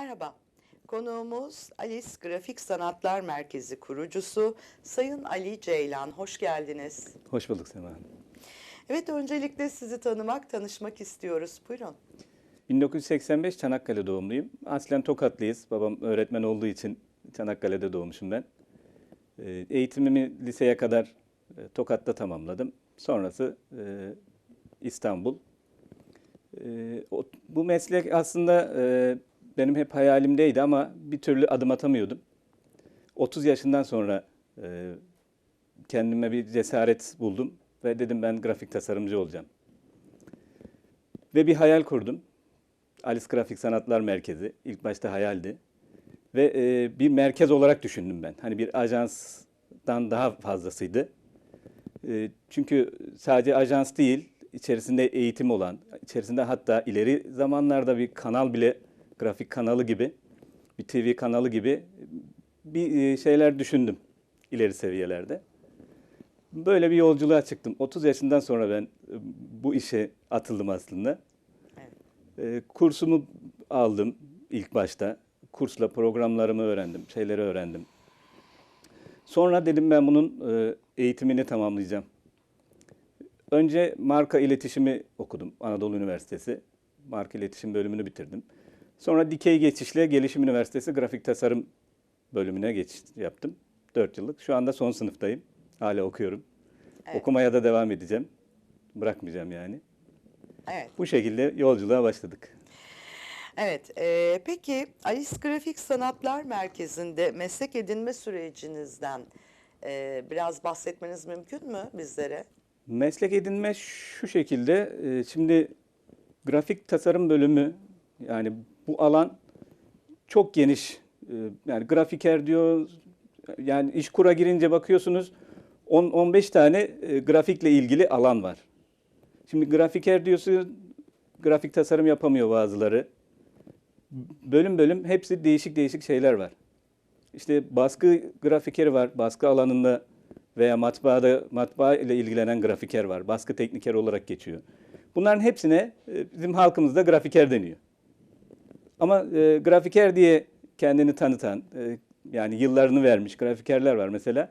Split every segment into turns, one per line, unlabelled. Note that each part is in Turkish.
Merhaba. Konuğumuz Alice Grafik Sanatlar Merkezi kurucusu Sayın Ali Ceylan. Hoş geldiniz.
Hoş bulduk Sema Hanım.
Evet öncelikle sizi tanımak, tanışmak istiyoruz. Buyurun.
1985 Çanakkale doğumluyum. Aslen Tokatlıyız. Babam öğretmen olduğu için Çanakkale'de doğmuşum ben. Ee, Eğitimimi liseye kadar e, Tokat'ta tamamladım. Sonrası e, İstanbul. E, o- Bu meslek aslında e, benim hep hayalimdeydi ama bir türlü adım atamıyordum. 30 yaşından sonra e, kendime bir cesaret buldum ve dedim ben grafik tasarımcı olacağım. Ve bir hayal kurdum. Alice Grafik Sanatlar Merkezi. İlk başta hayaldi. Ve e, bir merkez olarak düşündüm ben. Hani bir ajanstan daha fazlasıydı. E, çünkü sadece ajans değil, içerisinde eğitim olan, içerisinde hatta ileri zamanlarda bir kanal bile, grafik kanalı gibi, bir TV kanalı gibi bir e, şeyler düşündüm ileri seviyelerde. Böyle bir yolculuğa çıktım. 30 yaşından sonra ben e, bu işe atıldım aslında. E, kursumu aldım ilk başta. Kursla programlarımı öğrendim, şeyleri öğrendim. Sonra dedim ben bunun eğitimini tamamlayacağım. Önce marka iletişimi okudum Anadolu Üniversitesi. Marka iletişim bölümünü bitirdim. Sonra dikey geçişle Gelişim Üniversitesi grafik tasarım bölümüne geçiş yaptım. 4 yıllık. Şu anda son sınıftayım. Hala okuyorum.
Evet.
Okumaya da devam edeceğim. Bırakmayacağım yani.
Evet.
Bu şekilde yolculuğa başladık.
Evet. e, peki Alice Grafik Sanatlar Merkezi'nde meslek edinme sürecinizden e, biraz bahsetmeniz mümkün mü bizlere?
Meslek edinme şu şekilde. e, Şimdi grafik tasarım bölümü yani bu alan çok geniş. E, Yani grafiker diyor yani iş kura girince bakıyorsunuz 10-15 tane e, grafikle ilgili alan var. Şimdi grafiker diyorsun grafik tasarım yapamıyor bazıları. Bölüm bölüm hepsi değişik değişik şeyler var. İşte baskı grafikeri var, baskı alanında veya matbaada matbaa ile ilgilenen grafiker var. Baskı tekniker olarak geçiyor. Bunların hepsine e, bizim halkımızda grafiker deniyor. Ama e, grafiker diye kendini tanıtan, e, yani yıllarını vermiş grafikerler var mesela.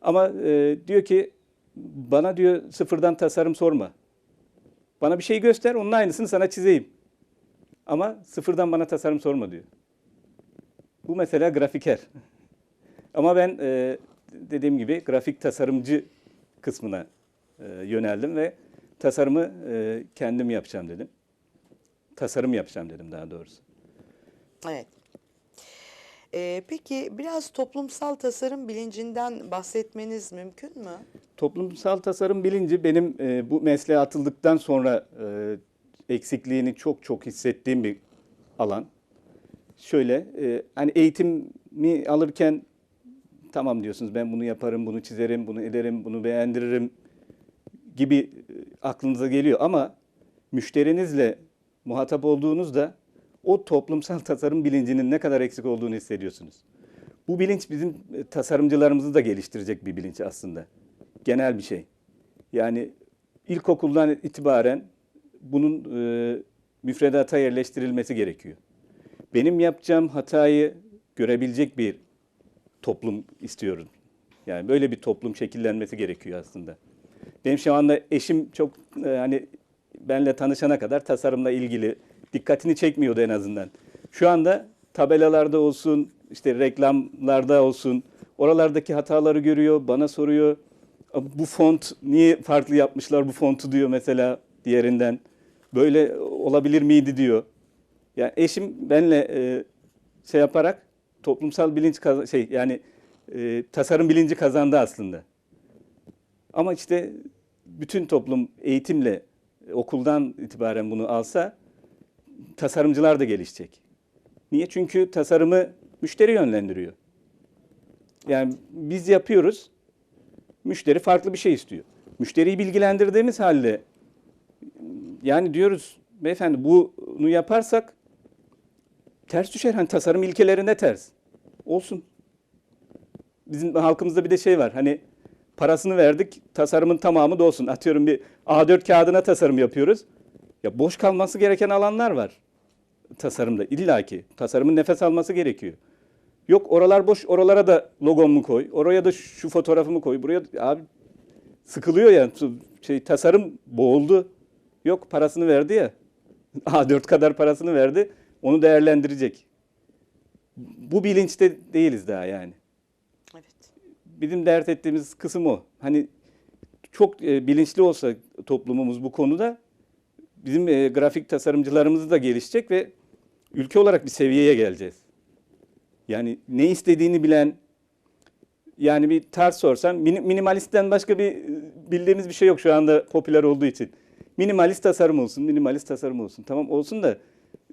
Ama e, diyor ki bana diyor sıfırdan tasarım sorma. Bana bir şey göster, onun aynısını sana çizeyim. Ama sıfırdan bana tasarım sorma diyor. Bu mesela grafiker. Ama ben e, dediğim gibi grafik tasarımcı kısmına e, yöneldim ve tasarımı e, kendim yapacağım dedim. Tasarım yapacağım dedim daha doğrusu.
Evet. E, peki biraz toplumsal tasarım bilincinden bahsetmeniz mümkün mü?
Toplumsal tasarım bilinci benim e, bu mesleğe atıldıktan sonra e, eksikliğini çok çok hissettiğim bir alan. Şöyle e, hani eğitimi alırken tamam diyorsunuz ben bunu yaparım, bunu çizerim, bunu ederim, bunu beğendiririm gibi e, aklınıza geliyor ama müşterinizle muhatap olduğunuzda o toplumsal tasarım bilincinin ne kadar eksik olduğunu hissediyorsunuz. Bu bilinç bizim e, tasarımcılarımızı da geliştirecek bir bilinç aslında. Genel bir şey. Yani ilkokuldan itibaren bunun e, müfredata yerleştirilmesi gerekiyor. Benim yapacağım hatayı görebilecek bir toplum istiyorum. Yani böyle bir toplum şekillenmesi gerekiyor aslında. Benim şu anda eşim çok e, hani benle tanışana kadar tasarımla ilgili dikkatini çekmiyordu en azından. Şu anda tabelalarda olsun, işte reklamlarda olsun, oralardaki hataları görüyor, bana soruyor. Bu font niye farklı yapmışlar bu fontu diyor mesela diğerinden. Böyle olabilir miydi diyor. Yani eşim benle e, şey yaparak toplumsal bilinç kaz- şey yani e, tasarım bilinci kazandı aslında. Ama işte bütün toplum eğitimle okuldan itibaren bunu alsa tasarımcılar da gelişecek. Niye? Çünkü tasarımı müşteri yönlendiriyor. Yani biz yapıyoruz. Müşteri farklı bir şey istiyor. Müşteriyi bilgilendirdiğimiz halde yani diyoruz beyefendi bunu yaparsak ters düşer. Hani tasarım ilkelerine ters. Olsun. Bizim halkımızda bir de şey var. Hani parasını verdik, tasarımın tamamı da olsun. Atıyorum bir A4 kağıdına tasarım yapıyoruz. Ya boş kalması gereken alanlar var. tasarımda illaki tasarımın nefes alması gerekiyor. Yok oralar boş oralara da logomu koy. Oraya da şu fotoğrafımı koy. Buraya abi sıkılıyor ya şey tasarım boğuldu. Yok parasını verdi ya. A4 kadar parasını verdi. Onu değerlendirecek. Bu bilinçte değiliz daha yani.
Evet.
Bizim dert ettiğimiz kısım o. Hani çok e, bilinçli olsa toplumumuz bu konuda bizim e, grafik tasarımcılarımız da gelişecek ve ülke olarak bir seviyeye geleceğiz. Yani ne istediğini bilen yani bir tarz sorsam mini- minimalistten başka bir e, bildiğimiz bir şey yok şu anda popüler olduğu için. Minimalist tasarım olsun, minimalist tasarım olsun. Tamam olsun da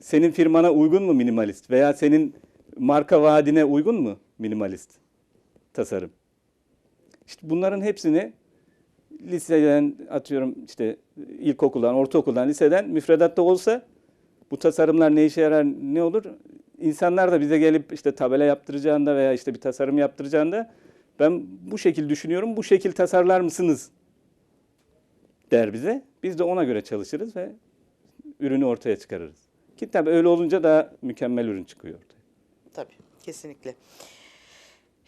senin firmana uygun mu minimalist veya senin marka vaadine uygun mu minimalist tasarım? İşte bunların hepsini liseden atıyorum işte ilkokuldan, ortaokuldan, liseden müfredatta olsa bu tasarımlar ne işe yarar, ne olur? İnsanlar da bize gelip işte tabela yaptıracağında veya işte bir tasarım yaptıracağında ben bu şekil düşünüyorum, bu şekil tasarlar mısınız der bize. Biz de ona göre çalışırız ve ürünü ortaya çıkarırız. Ki tabii öyle olunca daha mükemmel ürün çıkıyor ortaya.
Tabii, kesinlikle.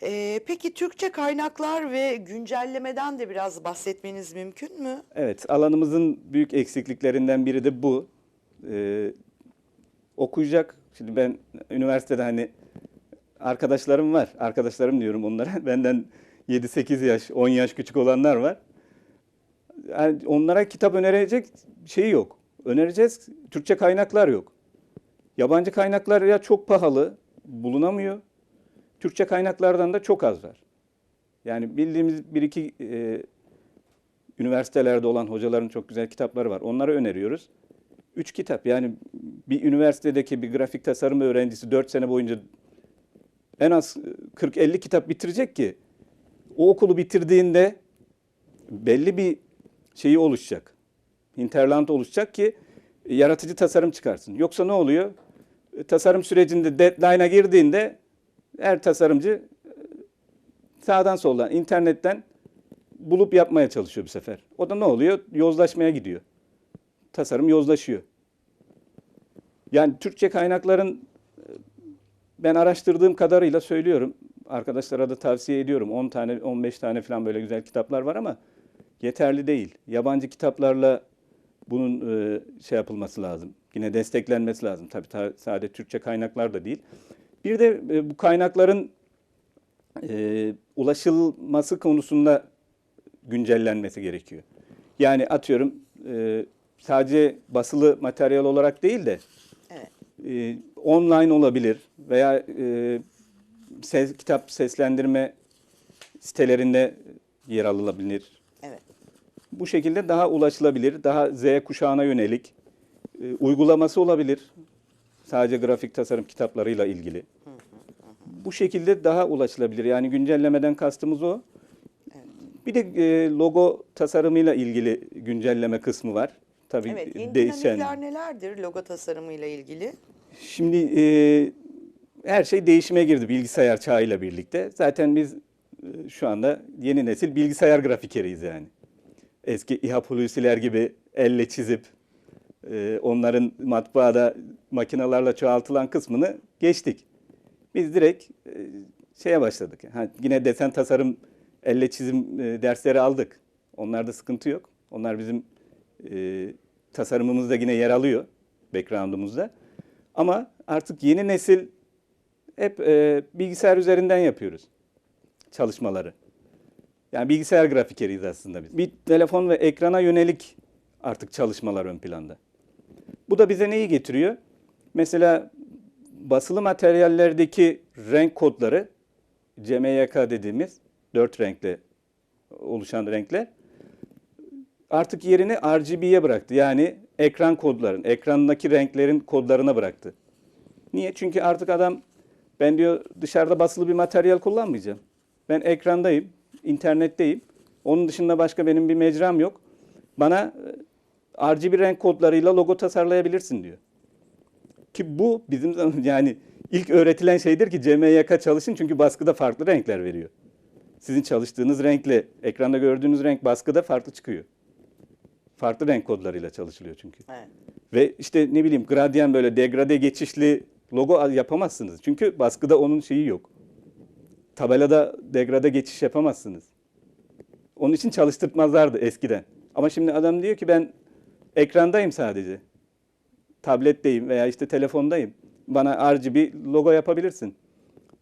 Ee, peki Türkçe kaynaklar ve güncellemeden de biraz bahsetmeniz mümkün mü?
Evet, alanımızın büyük eksikliklerinden biri de bu. Ee, okuyacak, şimdi ben üniversitede hani arkadaşlarım var, arkadaşlarım diyorum onlara. Benden 7-8 yaş, 10 yaş küçük olanlar var. Yani onlara kitap önerecek şey yok. Önereceğiz, Türkçe kaynaklar yok. Yabancı kaynaklar ya çok pahalı, bulunamıyor. Türkçe kaynaklardan da çok az var. Yani bildiğimiz bir iki e, üniversitelerde olan hocaların çok güzel kitapları var. Onları öneriyoruz. Üç kitap yani bir üniversitedeki bir grafik tasarım öğrencisi dört sene boyunca en az 40-50 kitap bitirecek ki o okulu bitirdiğinde belli bir şeyi oluşacak. Hinterland oluşacak ki yaratıcı tasarım çıkarsın. Yoksa ne oluyor? Tasarım sürecinde deadline'a girdiğinde her tasarımcı e, sağdan soldan internetten bulup yapmaya çalışıyor bu sefer. O da ne oluyor? Yozlaşmaya gidiyor. Tasarım yozlaşıyor. Yani Türkçe kaynakların e, ben araştırdığım kadarıyla söylüyorum. Arkadaşlara da tavsiye ediyorum. 10 tane, 15 tane falan böyle güzel kitaplar var ama yeterli değil. Yabancı kitaplarla bunun e, şey yapılması lazım. Yine desteklenmesi lazım. Tabii ta- sadece Türkçe kaynaklar da değil. Bir de e, bu kaynakların e, ulaşılması konusunda güncellenmesi gerekiyor. Yani atıyorum e, sadece basılı materyal olarak değil de
Evet.
e, online olabilir veya e, ses, kitap seslendirme sitelerinde yer alınabilir.
Evet.
Bu şekilde daha ulaşılabilir, daha Z kuşağına yönelik e, uygulaması olabilir. Sadece grafik tasarım kitaplarıyla ilgili. Bu şekilde daha ulaşılabilir. Yani güncellemeden kastımız o. Bir de e, logo tasarımıyla ilgili güncelleme kısmı var. Tabii
Evet, yeni
değişen.
dinamikler nelerdir logo tasarımıyla ilgili?
Şimdi e, her şey değişime girdi bilgisayar çağıyla birlikte. Zaten biz e, şu anda yeni nesil bilgisayar grafikeriyiz yani. Eski İHA Hulusiler gibi elle çizip e, onların matbaada makinalarla çoğaltılan kısmını geçtik. Biz direkt e, şeye başladık. Yine desen tasarım elle çizim e, dersleri aldık. Onlarda sıkıntı yok. Onlar bizim e, tasarımımızda yine yer alıyor background'umuzda. Ama artık yeni nesil hep bilgisayar üzerinden yapıyoruz çalışmaları. Yani bilgisayar grafikeriyiz aslında biz. Bir telefon ve ekrana yönelik artık çalışmalar ön planda. Bu da bize neyi getiriyor? Mesela basılı materyallerdeki renk kodları CMYK dediğimiz dört renkle oluşan renkler artık yerini RGB'ye bıraktı. Yani ekran kodların, ekrandaki renklerin kodlarına bıraktı. Niye? Çünkü artık adam ben diyor dışarıda basılı bir materyal kullanmayacağım. Ben ekrandayım, internetteyim. Onun dışında başka benim bir mecram yok. Bana RGB renk kodlarıyla logo tasarlayabilirsin diyor. Ki bu bizim yani ilk öğretilen şeydir ki CMYK çalışın çünkü baskıda farklı renkler veriyor. Sizin çalıştığınız renkle ekranda gördüğünüz renk baskıda farklı çıkıyor. Farklı renk kodlarıyla çalışılıyor çünkü.
Evet.
Ve işte ne bileyim gradyen böyle degrade geçişli logo yapamazsınız. Çünkü baskıda onun şeyi yok. Tabelada degrade geçiş yapamazsınız. Onun için çalıştırtmazlardı eskiden. Ama şimdi adam diyor ki ben ekrandayım sadece. Tabletteyim veya işte telefondayım. Bana RGB logo yapabilirsin.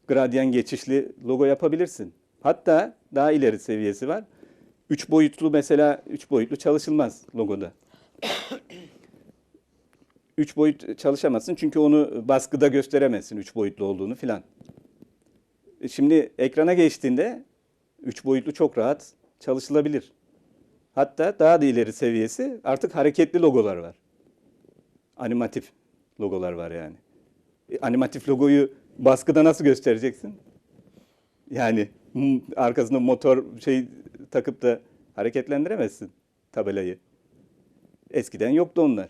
Gradyen geçişli logo yapabilirsin. Hatta daha ileri seviyesi var. Üç boyutlu mesela üç boyutlu çalışılmaz logoda. Üç boyut çalışamazsın çünkü onu baskıda gösteremezsin üç boyutlu olduğunu filan. E Şimdi ekrana geçtiğinde üç boyutlu çok rahat çalışılabilir. Hatta daha da ileri seviyesi artık hareketli logolar var. Animatif logolar var yani. E, animatif logoyu baskıda nasıl göstereceksin? Yani arkasına motor şey takıp da hareketlendiremezsin tabelayı. Eskiden yoktu onlar.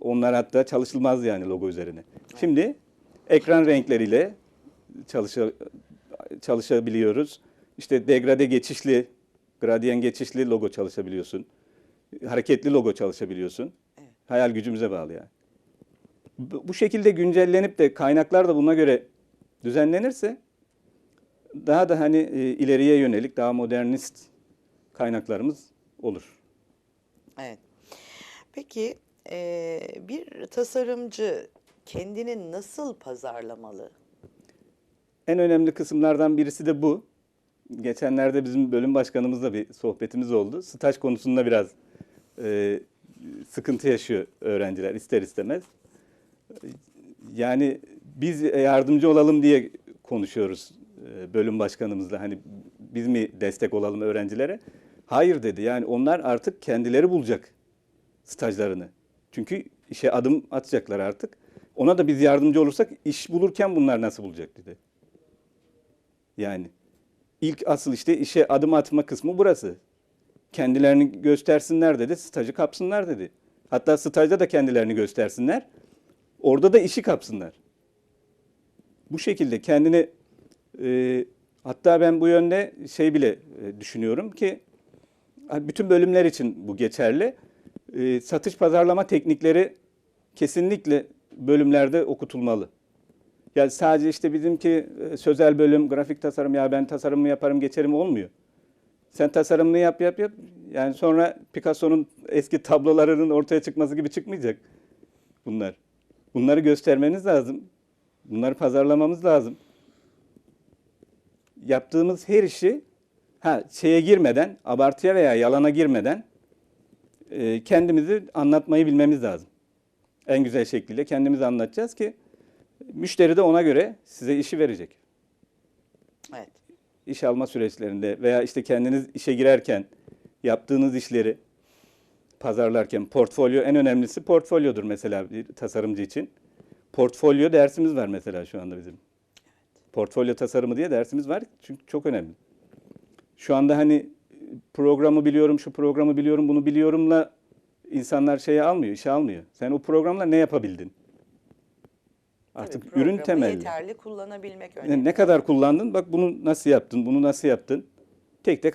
Onlar hatta çalışılmaz yani logo üzerine. Şimdi ekran renkleriyle çalışa, çalışabiliyoruz. İşte degrade geçişli, gradyen geçişli logo çalışabiliyorsun. Hareketli logo çalışabiliyorsun. Hayal gücümüze bağlı yani. Bu bu şekilde güncellenip de kaynaklar da buna göre düzenlenirse daha da hani e, ileriye yönelik daha modernist kaynaklarımız olur.
Evet. Peki e, bir tasarımcı kendini nasıl pazarlamalı?
En önemli kısımlardan birisi de bu. Geçenlerde bizim bölüm başkanımızla bir sohbetimiz oldu. Staj konusunda biraz e, sıkıntı yaşıyor öğrenciler ister istemez. Yani biz yardımcı olalım diye konuşuyoruz e, bölüm başkanımızla. Hani biz mi destek olalım öğrencilere? Hayır dedi. Yani onlar artık kendileri bulacak stajlarını. Çünkü işe adım atacaklar artık. Ona da biz yardımcı olursak iş bulurken bunlar nasıl bulacak dedi. Yani ilk asıl işte işe adım atma kısmı burası. Kendilerini göstersinler dedi, stajı kapsınlar dedi. Hatta stajda da kendilerini göstersinler. Orada da işi kapsınlar. Bu şekilde kendini e, hatta ben bu yönde şey bile e, düşünüyorum ki bütün bölümler için bu geçerli. E, satış pazarlama teknikleri kesinlikle bölümlerde okutulmalı. Yani sadece işte bizimki e, sözel bölüm, grafik tasarım ya ben tasarımımı yaparım geçerim olmuyor. Sen tasarımını yap yap yap. Yani sonra Picasso'nun eski tablolarının ortaya çıkması gibi çıkmayacak bunlar. Bunları göstermeniz lazım. Bunları pazarlamamız lazım. Yaptığımız her işi ha şeye girmeden, abartıya veya yalana girmeden e, kendimizi anlatmayı bilmemiz lazım. En güzel şekilde kendimizi anlatacağız ki müşteri de ona göre size işi verecek.
Evet.
İş alma süreçlerinde veya işte kendiniz işe girerken yaptığınız işleri pazarlarken portfolyo en önemlisi portfolyodur mesela bir tasarımcı için. Portfolyo dersimiz var mesela şu anda bizim. Portfolyo tasarımı diye dersimiz var çünkü çok önemli. Şu anda hani programı biliyorum, şu programı biliyorum, bunu biliyorumla insanlar şeye almıyor, işe almıyor. Sen o programla ne yapabildin? Artık
Tabii,
ürün temelli.
yeterli kullanabilmek
Ne-
önemli.
Ne kadar kullandın? Bak bunu nasıl yaptın? Bunu nasıl yaptın? Tek tek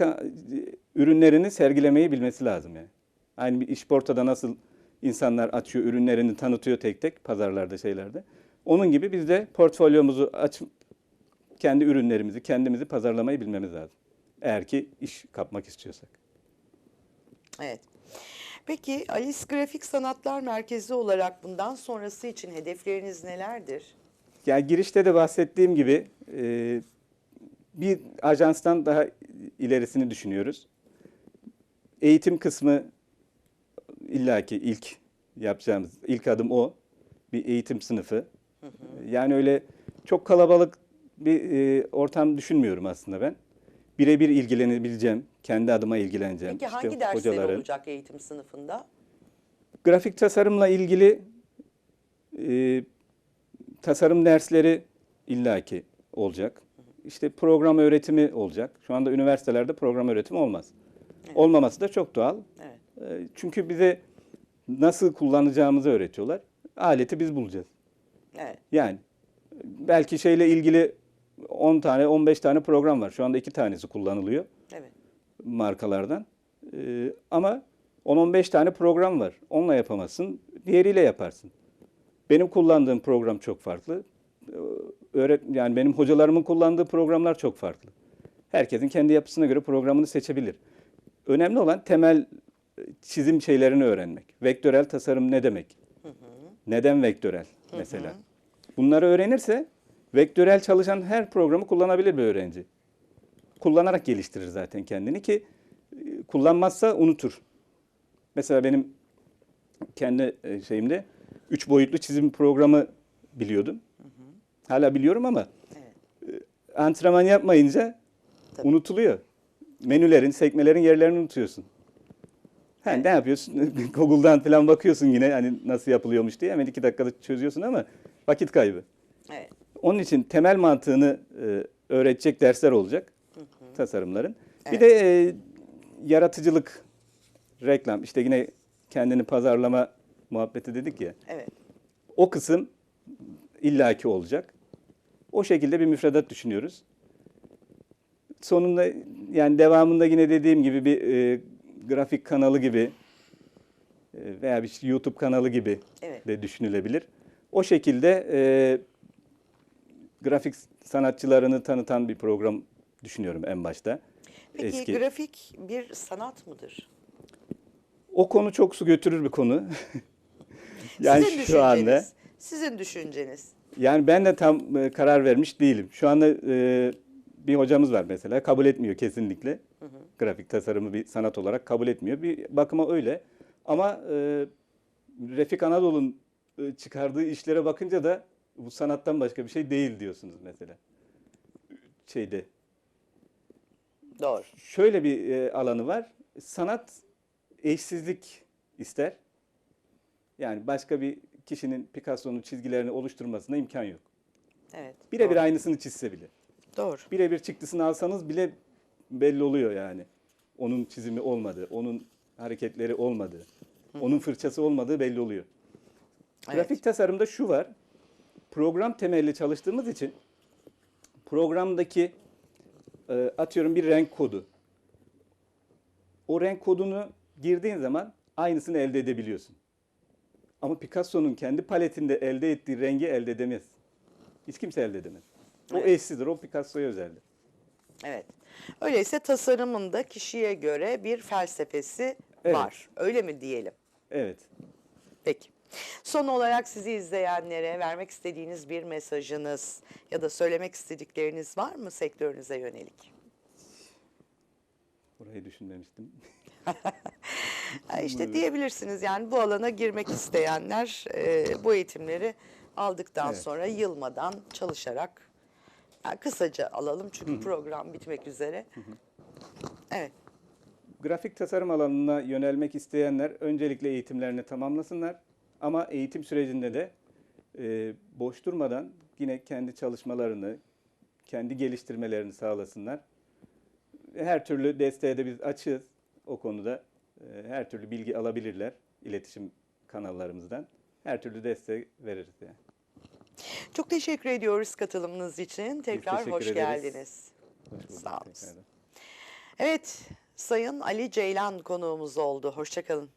ürünlerini sergilemeyi bilmesi lazım yani. Aynı bir işportada nasıl insanlar açıyor, ürünlerini tanıtıyor tek tek pazarlarda, şeylerde. Onun gibi biz de portfolyomuzu aç kendi ürünlerimizi, kendimizi pazarlamayı bilmemiz lazım. Eğer ki iş kapmak istiyorsak.
Evet. Peki Alice Grafik Sanatlar Merkezi olarak bundan sonrası için hedefleriniz nelerdir?
Yani girişte de bahsettiğim gibi e, bir ajanstan daha ilerisini düşünüyoruz. Eğitim kısmı illaki ilk yapacağımız ilk adım o. Bir eğitim sınıfı. Yani öyle çok kalabalık bir e, ortam düşünmüyorum aslında ben. Birebir ilgilenebileceğim, kendi adıma ilgileneceğim.
Peki
İşte
hangi dersler
hocaların.
olacak eğitim sınıfında?
Grafik tasarımla ilgili e, tasarım dersleri illaki olacak. İşte program öğretimi olacak. Şu anda üniversitelerde program öğretimi olmaz. Olmaması da çok doğal.
Evet.
E, çünkü bize nasıl kullanacağımızı öğretiyorlar. Aleti biz bulacağız.
Evet.
Yani belki şeyle ilgili 10 tane 15 tane program var. Şu anda iki tanesi kullanılıyor
Evet.
Markalardan. Ee, ama 10-15 tane program var. Onunla yapamazsın, diğeriyle yaparsın. Benim kullandığım program çok farklı. Ee, Öğret yani benim hocalarımın kullandığı programlar çok farklı. Herkesin kendi yapısına göre programını seçebilir. Önemli olan temel e, çizim şeylerini öğrenmek. Vektörel tasarım ne demek? Neden vektörel mesela? Bunları öğrenirse vektörel çalışan her programı kullanabilir bir öğrenci. Kullanarak geliştirir zaten kendini ki e, kullanmazsa unutur. Mesela benim kendi e, şeyimde üç boyutlu çizim programı biliyordum. Hala biliyorum ama
Evet.
e, antrenman yapmayınca
Tabii.
unutuluyor. Menülerin, sekmelerin yerlerini unutuyorsun. Ha,
Evet.
Ne yapıyorsun? Google'dan falan bakıyorsun yine hani nasıl yapılıyormuş diye hemen iki dakikada çözüyorsun ama vakit kaybı.
Evet.
Onun için temel mantığını e, öğretecek dersler olacak tasarımların.
Evet.
Bir de e, yaratıcılık, reklam, işte yine kendini pazarlama muhabbeti dedik ya.
Evet.
O kısım illaki olacak. O şekilde bir müfredat düşünüyoruz. Sonunda yani devamında yine dediğim gibi bir e, grafik kanalı gibi e, veya bir YouTube kanalı gibi
Evet.
de düşünülebilir. O şekilde e, grafik sanatçılarını tanıtan bir program düşünüyorum en başta.
Peki
Eski.
grafik bir sanat mıdır?
O konu çok su götürür bir konu. yani
Sizin
şu anda.
Sizin düşünceniz.
Yani ben de tam e, karar vermiş değilim. Şu anda e, bir hocamız var mesela kabul etmiyor kesinlikle. Grafik tasarımı bir sanat olarak kabul etmiyor. Bir bakıma öyle. Ama e, Refik Anadolu'nun e, çıkardığı işlere bakınca da bu sanattan başka bir şey değil diyorsunuz mesela. Şeyde
Doğru.
şöyle bir e, alanı var. Sanat eşsizlik ister. Yani başka bir kişinin Picasso'nun çizgilerini oluşturmasına imkan yok.
Evet.
Birebir
doğru.
aynısını çizse bile.
Doğru.
Birebir çıktısını alsanız bile belli oluyor yani. Onun çizimi olmadığı, onun hareketleri olmadığı, onun fırçası olmadığı belli oluyor.
Evet.
Grafik tasarımda şu var. Program temelli çalıştığımız için programdaki e, atıyorum bir renk kodu. O renk kodunu girdiğin zaman aynısını elde edebiliyorsun. Ama Picasso'nun kendi paletinde elde ettiği rengi elde edemez. Hiç kimse elde edemez. O
Evet.
eşsizdir, o Picasso'ya özeldir.
Evet. Öyleyse tasarımında kişiye göre bir felsefesi
Evet.
var. Öyle mi diyelim?
Evet.
Peki. Son olarak sizi izleyenlere vermek istediğiniz bir mesajınız ya da söylemek istedikleriniz var mı sektörünüze yönelik?
Burayı düşünmemiştim.
İşte diyebilirsiniz yani bu alana girmek isteyenler e, bu eğitimleri aldıktan
Evet.
sonra yılmadan çalışarak yani kısaca alalım çünkü program bitmek üzere. Evet.
Grafik tasarım alanına yönelmek isteyenler öncelikle eğitimlerini tamamlasınlar. Ama eğitim sürecinde de e, boş durmadan yine kendi çalışmalarını, kendi geliştirmelerini sağlasınlar. Her türlü desteğe de biz açığız o konuda. E, her türlü bilgi alabilirler iletişim kanallarımızdan. Her türlü destek veririz yani.
Çok teşekkür ediyoruz katılımınız için. Tekrar hoş
ederiz.
geldiniz.
Hoş bulduk
Sağ olun.
tekrardan.
Evet, Sayın Ali Ceylan konuğumuz oldu. Hoşçakalın.